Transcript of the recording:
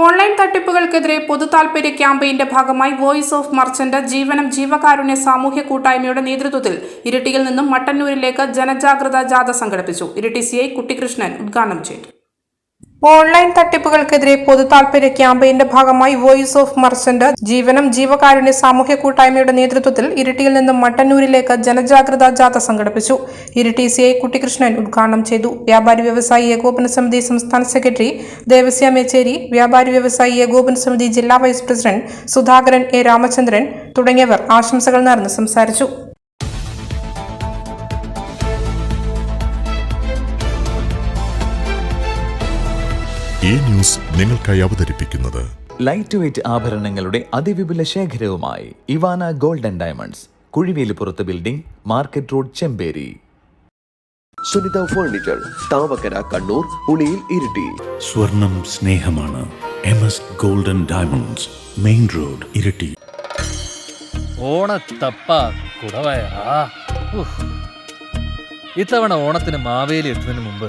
Online തട്ടിപ്പുകൾക്കെതിരെ പൊതു പൊതുതാൽപര്യ ക്യാമ്പയിന്റെ ഭാഗമായി വോയിസ് ഓഫ് മർച്ചന്റ് ജീവനം ജീവകാരുണ്യ സാമൂഹ്യ കൂട്ടായ്മയുടെ നേതൃത്വത്തിൽ ഇരിട്ടിയിൽ നിന്നും മട്ടന്നൂരിലേക്ക് ജനജാഗ്രതാ ജാഥ സംഘടിപ്പിച്ചു. ഇരിട്ടി സി ഐ കുട്ടികൃഷ്ണൻ ഉദ്ഘാടനം ചെയ്തു. ഓൺലൈൻ തട്ടിപ്പുകൾക്കെതിരെ പൊതു പൊതുതാൽപര്യ ക്യാമ്പയിന്റെ ഭാഗമായി വോയിസ് ഓഫ് മർച്ചന്റ് ജീവനം ജീവകാരുണ്യ സാമൂഹ്യ കൂട്ടായ്മയുടെ നേതൃത്വത്തിൽ ഇരിട്ടിയിൽ നിന്നും മട്ടന്നൂരിലേക്ക് ജനജാഗ്രതാ ജാഥ സംഘടിപ്പിച്ചു. ഇരിട്ടി സി ഐ കുട്ടികൃഷ്ണൻ ഉദ്ഘാടനം ചെയ്തു. വ്യാപാരി വ്യവസായി ഏകോപന സമിതി സംസ്ഥാന സെക്രട്ടറി ദേവസ്യ മേച്ചേരി വ്യാപാരി വ്യവസായി ഏകോപന സമിതി ജില്ലാ vice president Sudhakaran A Ramachandran തുടങ്ങിയവർ ആശംസകൾ നേർന്ന് സംസാരിച്ചു. ഈ ന്യൂസ് നിങ്ങൾക്കായി അവതരിപ്പിക്കുന്നത്. ലൈറ്റ് വെയ്റ്റ് ആഭരണങ്ങളുടെ അതിവിപുല ശേഖരവുമായി Ivana golden diamonds Kuzhivelippurath building market road Chemperi. Sunitha furniture Thavakkara Kannur Uliyil Iritty. സ്വർണം സ്നേഹമാണ് M S golden diamonds main road Iritty. ഓണത്തപ്പ കുടവയറാ ഉഫ്. ഇത്തവണ ഓണത്തിന് മാവേലി എത്തുന്നതിന് മുമ്പ്